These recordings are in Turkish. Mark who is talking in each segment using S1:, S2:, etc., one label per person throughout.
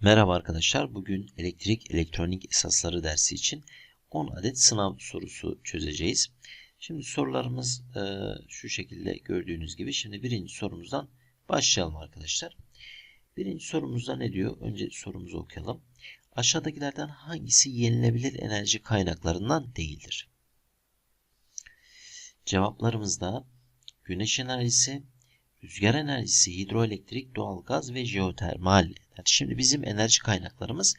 S1: Merhaba arkadaşlar. Bugün elektrik elektronik esasları dersi için 10 adet sınav sorusu çözeceğiz. Şimdi sorularımız e, şu şekilde gördüğünüz gibi. Şimdi birinci sorumuzdan başlayalım arkadaşlar. Birinci sorumuzda ne diyor? Önce sorumuzu okuyalım. Aşağıdakilerden hangisi yenilebilir enerji kaynaklarından değildir? Cevaplarımızda güneş enerjisi, rüzgar enerjisi, hidroelektrik, doğalgaz ve jeotermal. Şimdi bizim enerji kaynaklarımız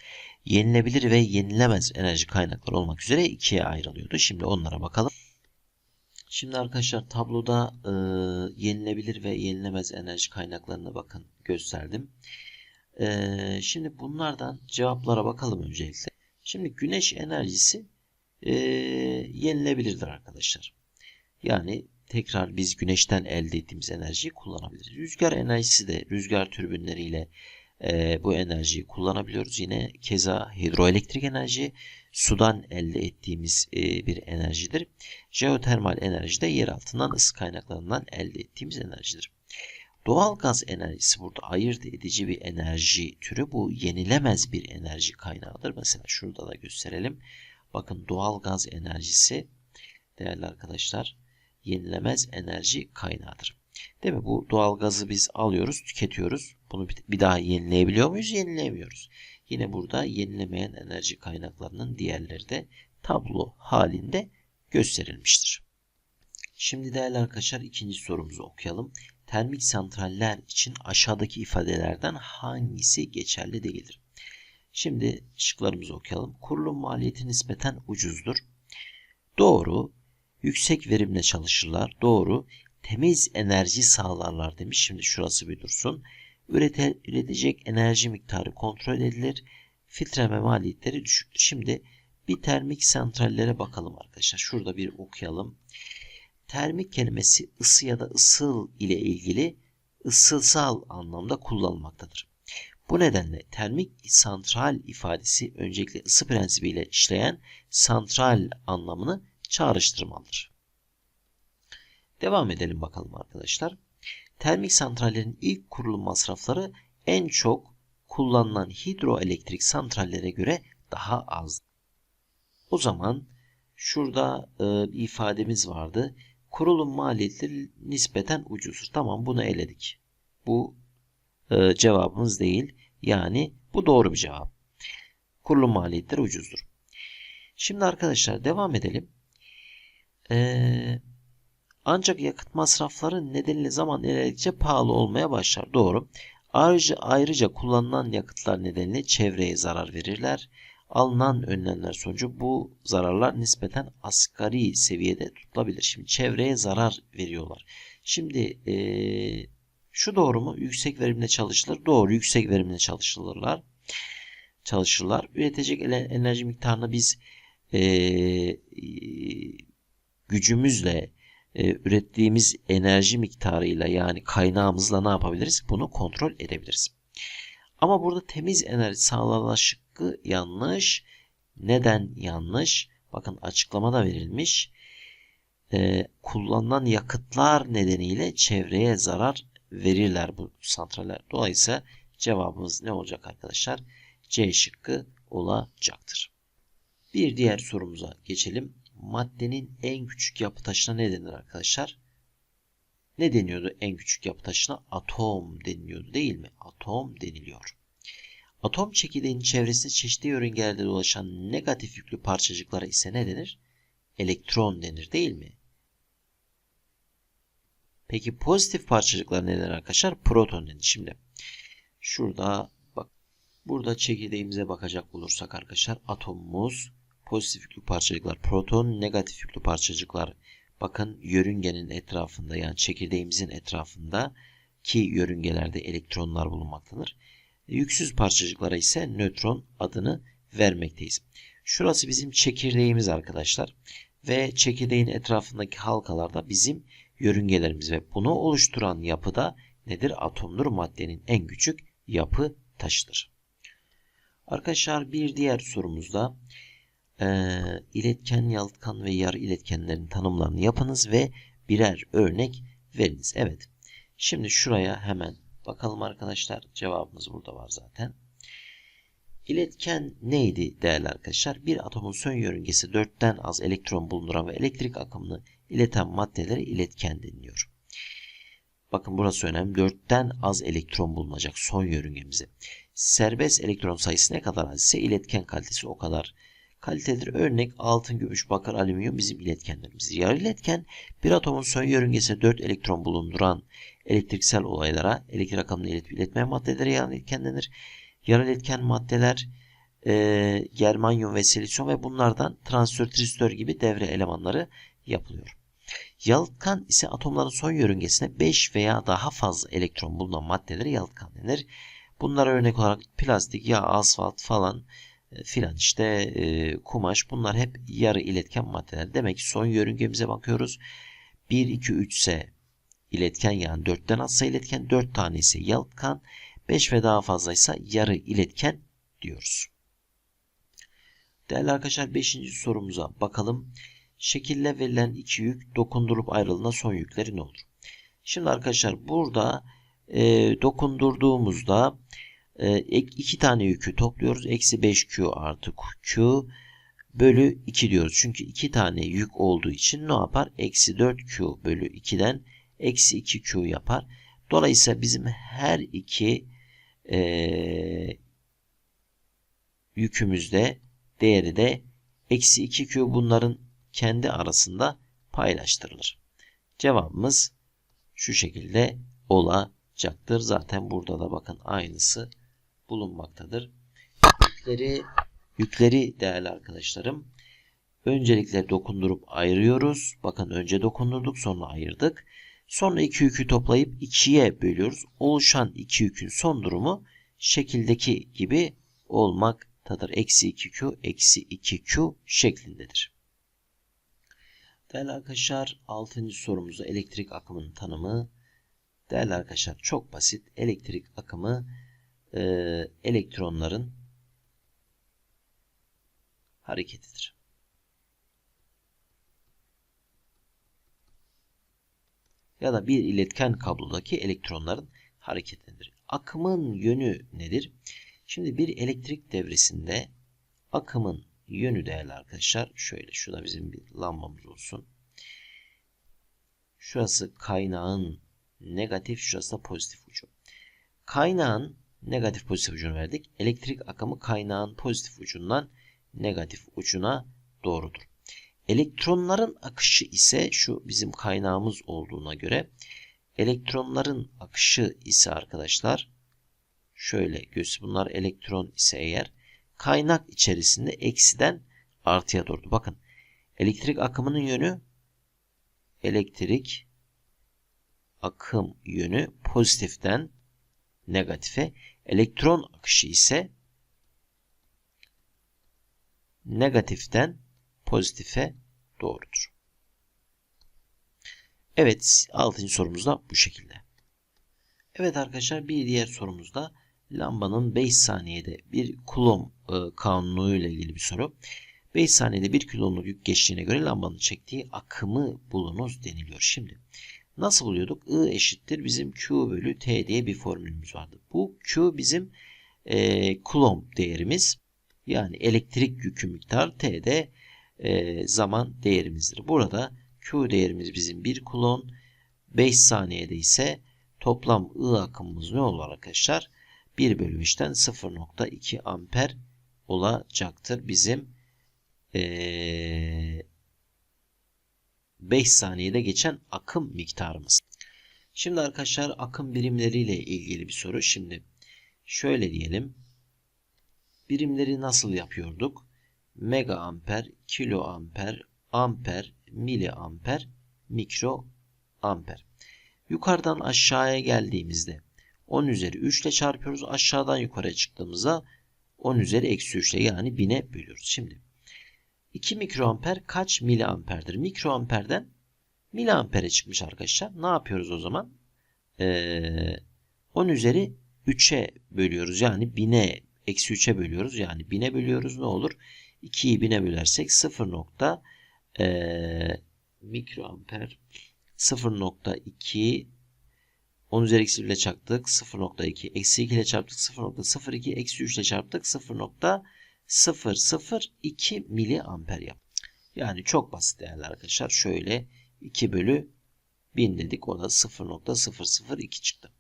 S1: yenilebilir ve yenilemez enerji kaynakları olmak üzere ikiye ayrılıyordu. Şimdi onlara bakalım. Şimdi arkadaşlar tabloda e, yenilebilir ve yenilemez enerji kaynaklarına bakın gösterdim. E, şimdi bunlardan cevaplara bakalım öncelikle. Şimdi güneş enerjisi e, yenilebilirdir arkadaşlar. Yani tekrar biz güneşten elde ettiğimiz enerjiyi kullanabiliriz. Rüzgar enerjisi de rüzgar türbinleriyle e, bu enerjiyi kullanabiliyoruz. Yine keza hidroelektrik enerji sudan elde ettiğimiz e, bir enerjidir. Jeotermal enerji de yer altından ısı kaynaklarından elde ettiğimiz enerjidir. Doğal gaz enerjisi burada ayırt edici bir enerji türü. Bu yenilemez bir enerji kaynağıdır. Mesela şurada da gösterelim. Bakın doğal gaz enerjisi değerli arkadaşlar yenilemez enerji kaynağıdır. Değil mi? Bu doğal gazı biz alıyoruz, tüketiyoruz. Bunu bir daha yenileyebiliyor muyuz? Yenileyemiyoruz. Yine burada yenilemeyen enerji kaynaklarının diğerleri de tablo halinde gösterilmiştir. Şimdi değerli arkadaşlar ikinci sorumuzu okuyalım. Termik santraller için aşağıdaki ifadelerden hangisi geçerli değildir? Şimdi şıklarımızı okuyalım. Kurulum maliyeti nispeten ucuzdur. Doğru. Yüksek verimle çalışırlar. Doğru. Temiz enerji sağlarlar demiş. Şimdi şurası bir dursun. Ürete, üretecek enerji miktarı kontrol edilir. Filtreme maliyetleri düşüktür. Şimdi bir termik santrallere bakalım arkadaşlar. Şurada bir okuyalım. Termik kelimesi ısı ya da ısıl ile ilgili ısısal anlamda kullanılmaktadır. Bu nedenle termik santral ifadesi öncelikle ısı prensibiyle işleyen santral anlamını çağrıştırmalıdır. Devam edelim bakalım arkadaşlar. Termik santrallerin ilk kurulum masrafları en çok kullanılan hidroelektrik santrallere göre daha az. O zaman şurada e, bir ifademiz vardı. Kurulum maliyetleri nispeten ucuzdur. Tamam bunu eledik. Bu e, cevabımız değil. Yani bu doğru bir cevap. Kurulum maliyetleri ucuzdur. Şimdi arkadaşlar devam edelim. Ee, ancak yakıt masrafları nedeniyle zaman ilerledikçe pahalı olmaya başlar. Doğru. Ayrıca, ayrıca kullanılan yakıtlar nedeniyle çevreye zarar verirler. Alınan önlemler sonucu bu zararlar nispeten asgari seviyede tutulabilir. Şimdi çevreye zarar veriyorlar. Şimdi ee, şu doğru mu? Yüksek verimle çalışılır. Doğru. Yüksek verimle çalışılırlar. Çalışırlar. Üretecek enerji miktarını biz ee, gücümüzle e, ürettiğimiz enerji miktarıyla yani kaynağımızla ne yapabiliriz? Bunu kontrol edebiliriz. Ama burada temiz enerji sağlanma şıkkı yanlış. Neden yanlış? Bakın açıklamada verilmiş. E, kullanılan yakıtlar nedeniyle çevreye zarar verirler bu santraller. Dolayısıyla cevabımız ne olacak arkadaşlar? C şıkkı olacaktır. Bir diğer sorumuza geçelim maddenin en küçük yapı taşına ne denir arkadaşlar? Ne deniyordu en küçük yapı taşına? Atom deniliyordu değil mi? Atom deniliyor. Atom çekirdeğinin çevresinde çeşitli yörüngelerde dolaşan negatif yüklü parçacıklara ise ne denir? Elektron denir değil mi? Peki pozitif parçacıklar ne denir arkadaşlar? Proton denir. Şimdi şurada bak burada çekirdeğimize bakacak olursak arkadaşlar atomumuz pozitif yüklü parçacıklar proton, negatif yüklü parçacıklar bakın yörüngenin etrafında yani çekirdeğimizin etrafında ki yörüngelerde elektronlar bulunmaktadır. Yüksüz parçacıklara ise nötron adını vermekteyiz. Şurası bizim çekirdeğimiz arkadaşlar. Ve çekirdeğin etrafındaki halkalarda bizim yörüngelerimiz ve bunu oluşturan yapıda nedir? Atomdur maddenin en küçük yapı taşıdır. Arkadaşlar bir diğer sorumuzda e, iletken, yalıtkan ve yarı iletkenlerin tanımlarını yapınız ve birer örnek veriniz. Evet. Şimdi şuraya hemen bakalım arkadaşlar. Cevabımız burada var zaten. İletken neydi değerli arkadaşlar? Bir atomun son yörüngesi 4'ten az elektron bulunduran ve elektrik akımını ileten maddelere iletken deniliyor. Bakın burası önemli. 4'ten az elektron bulunacak son yörüngemize. Serbest elektron sayısı ne kadar az ise iletken kalitesi o kadar kalitedir. Örnek altın, gümüş, bakır, alüminyum bizim iletkenlerimiz. Yarı iletken bir atomun son yörüngesinde 4 elektron bulunduran elektriksel olaylara elektrik akımını iletip iletmeyen maddelere yarı iletken denir. Yarı iletken maddeler e, germanyum ve silisyum ve bunlardan transistör, tristör gibi devre elemanları yapılıyor. Yalıtkan ise atomların son yörüngesine 5 veya daha fazla elektron bulunan maddelere yalıtkan denir. Bunlara örnek olarak plastik, yağ, asfalt falan filan işte e, kumaş bunlar hep yarı iletken maddeler. Demek ki son yörüngemize bakıyoruz. 1, 2, 3 ise iletken yani 4'ten azsa iletken 4 tane ise yalıtkan 5 ve daha fazlaysa yarı iletken diyoruz. Değerli arkadaşlar 5. sorumuza bakalım. Şekille verilen iki yük dokundurup ayrılığında son yükleri ne olur? Şimdi arkadaşlar burada e, dokundurduğumuzda e, iki tane yükü topluyoruz. Eksi 5Q artı Q bölü 2 diyoruz. Çünkü iki tane yük olduğu için ne yapar? Eksi 4Q bölü 2'den eksi 2Q yapar. Dolayısıyla bizim her iki e, yükümüzde değeri de eksi 2Q bunların kendi arasında paylaştırılır. Cevabımız şu şekilde olacaktır. Zaten burada da bakın aynısı bulunmaktadır. Yükleri, yükleri değerli arkadaşlarım öncelikle dokundurup ayırıyoruz. Bakın önce dokundurduk sonra ayırdık. Sonra iki yükü toplayıp ikiye bölüyoruz. Oluşan iki yükün son durumu şekildeki gibi olmaktadır. Eksi 2Q, eksi 2Q şeklindedir. Değerli arkadaşlar 6. sorumuzda elektrik akımının tanımı. Değerli arkadaşlar çok basit. Elektrik akımı e, elektronların hareketidir. Ya da bir iletken kablodaki elektronların hareketidir. Akımın yönü nedir? Şimdi bir elektrik devresinde akımın yönü değerli arkadaşlar şöyle şurada bizim bir lambamız olsun. Şurası kaynağın negatif şurası da pozitif ucu. Kaynağın negatif pozitif ucunu verdik. Elektrik akımı kaynağın pozitif ucundan negatif ucuna doğrudur. Elektronların akışı ise şu bizim kaynağımız olduğuna göre elektronların akışı ise arkadaşlar şöyle göz bunlar elektron ise eğer kaynak içerisinde eksiden artıya doğru. Bakın elektrik akımının yönü elektrik akım yönü pozitiften negatife. Elektron akışı ise negatiften pozitife doğrudur. Evet 6. sorumuz da bu şekilde. Evet arkadaşlar bir diğer sorumuzda lambanın 5 saniyede bir kulom e, kanunu ile ilgili bir soru. 5 saniyede 1 kiloluk yük geçtiğine göre lambanın çektiği akımı bulunuz deniliyor. Şimdi nasıl buluyorduk? I eşittir bizim Q bölü T diye bir formülümüz vardı. Bu Q bizim e, kulom değerimiz. Yani elektrik yükü miktar T de e, zaman değerimizdir. Burada Q değerimiz bizim 1 kulon. 5 saniyede ise toplam I akımımız ne olur arkadaşlar? 1 bölü 3'ten 0.2 amper olacaktır bizim ee, 5 saniyede geçen akım miktarımız. Şimdi arkadaşlar akım birimleriyle ilgili bir soru. Şimdi şöyle diyelim. Birimleri nasıl yapıyorduk? Mega amper, kilo amper, amper, mili amper, mikro amper. Yukarıdan aşağıya geldiğimizde 10 üzeri 3 ile çarpıyoruz. Aşağıdan yukarıya çıktığımızda 10 üzeri eksi 3 ile yani 1000'e bölüyoruz. Şimdi 2 mikroamper kaç miliamperdir? Mikroamperden miliampere çıkmış arkadaşlar. Ne yapıyoruz o zaman? Ee, 10 üzeri 3'e bölüyoruz. Yani 1000'e eksi 3'e bölüyoruz. Yani 1000'e bölüyoruz. Ne olur? 2'yi 1000'e bölersek 0 nokta e, mikroamper 0.2 10 üzeri eksi 1 ile çarptık 0.2. Eksi 2 ile çarptık 0.02. Eksi 3 ile çarptık 0.002 miliamper yap. Yani çok basit değerli arkadaşlar. Şöyle 2 bölü 1000 dedik. O da 0.002 çıktı.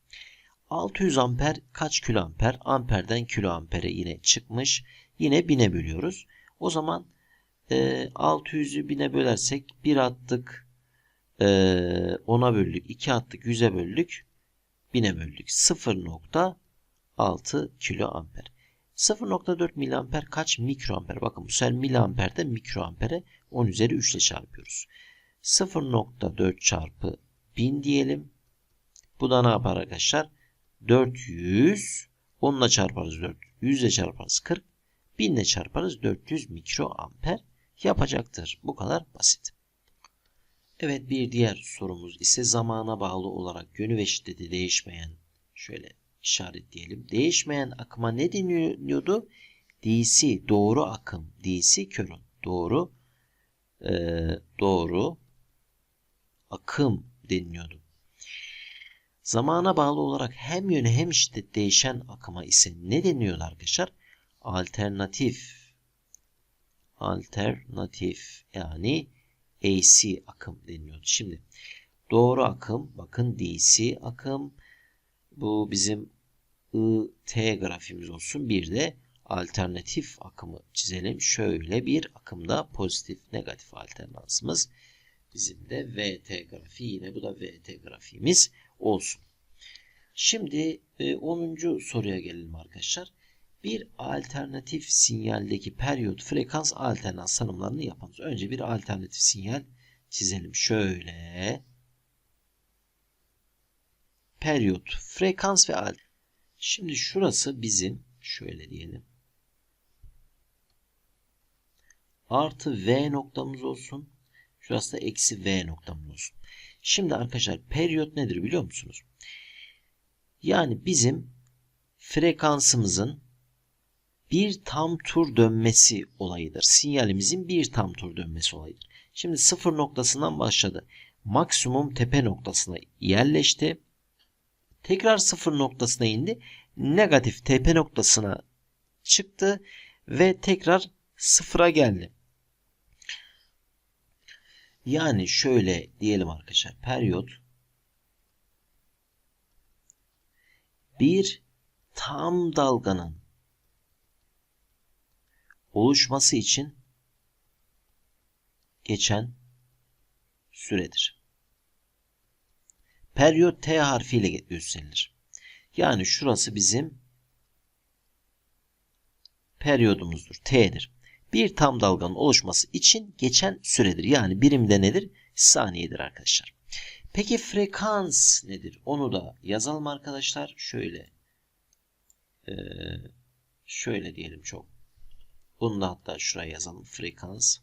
S1: 600 amper kaç kilo amper? Amperden kilo ampere yine çıkmış. Yine 1000'e bölüyoruz. O zaman e, 600'ü 1000'e bölersek 1 attık e, 10'a böldük. 2 attık 100'e böldük. 1000'e böldük. 0.6 kilo amper. 0.4 miliamper kaç mikroamper? Bakın bu sefer miliamperde mikroampere 10 üzeri 3 ile çarpıyoruz. 0.4 çarpı 1000 diyelim. Bu da ne yapar arkadaşlar? 400 10 ile çarparız 4. 100 ile çarparız 40. 1000 ile çarparız 400 mikroamper yapacaktır. Bu kadar basit. Evet bir diğer sorumuz ise zamana bağlı olarak yönü ve şiddeti değişmeyen şöyle işaretleyelim. Değişmeyen akıma ne deniyordu? DC doğru akım. DC körün doğru e, doğru akım deniliyordu. Zamana bağlı olarak hem yönü hem şiddet değişen akıma ise ne deniyordu arkadaşlar? Alternatif. Alternatif yani AC akım deniyordu. Şimdi doğru akım bakın DC akım bu bizim IT grafimiz olsun. Bir de alternatif akımı çizelim. Şöyle bir akımda pozitif negatif alternansımız. Bizim de VT grafiği yine bu da VT grafiğimiz olsun. Şimdi 10. E, soruya gelelim arkadaşlar. Bir alternatif sinyaldeki periyot frekans alternans tanımlarını yapalım. Önce bir alternatif sinyal çizelim. Şöyle. Periyot, frekans ve alt. Şimdi şurası bizim şöyle diyelim. Artı V noktamız olsun. Şurası da eksi V noktamız olsun. Şimdi arkadaşlar periyot nedir biliyor musunuz? Yani bizim frekansımızın bir tam tur dönmesi olayıdır. Sinyalimizin bir tam tur dönmesi olayıdır. Şimdi sıfır noktasından başladı. Maksimum tepe noktasına yerleşti. Tekrar sıfır noktasına indi. Negatif tepe noktasına çıktı ve tekrar sıfıra geldi. Yani şöyle diyelim arkadaşlar. Periyot bir tam dalganın oluşması için geçen süredir. Periyot T harfiyle gösterilir. Yani şurası bizim periyodumuzdur. T'dir. Bir tam dalganın oluşması için geçen süredir. Yani birimde nedir? Saniyedir arkadaşlar. Peki frekans nedir? Onu da yazalım arkadaşlar. Şöyle ee, şöyle diyelim çok bunu da hatta şuraya yazalım. Frekans.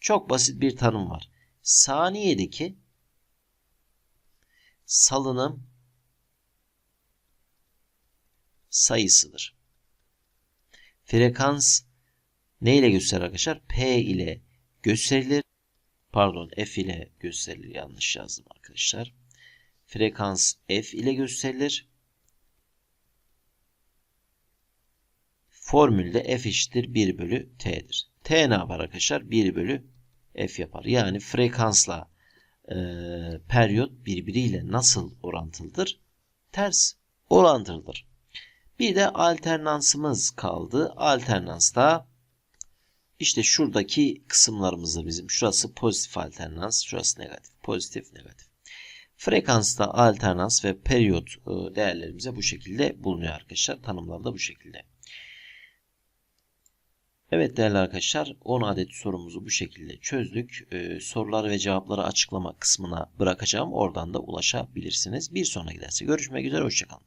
S1: Çok basit bir tanım var. Saniyedeki salınım sayısıdır. Frekans ne ile gösterir arkadaşlar? P ile gösterilir. Pardon F ile gösterilir. Yanlış yazdım arkadaşlar. Frekans F ile gösterilir. Formülde f eşittir 1 bölü t'dir. T ne yapar arkadaşlar? 1 bölü f yapar. Yani frekansla e, periyot birbiriyle nasıl orantılıdır? Ters orantılıdır. Bir de alternansımız kaldı. Alternansta işte şuradaki kısımlarımızda bizim. Şurası pozitif alternans, şurası negatif. Pozitif, negatif. Frekansta alternans ve periyot e, değerlerimize bu şekilde bulunuyor arkadaşlar. Tanımlar da bu şekilde. Evet değerli arkadaşlar 10 adet sorumuzu bu şekilde çözdük. Ee, soruları ve cevapları açıklama kısmına bırakacağım. Oradan da ulaşabilirsiniz. Bir sonraki derse görüşmek üzere. Hoşçakalın.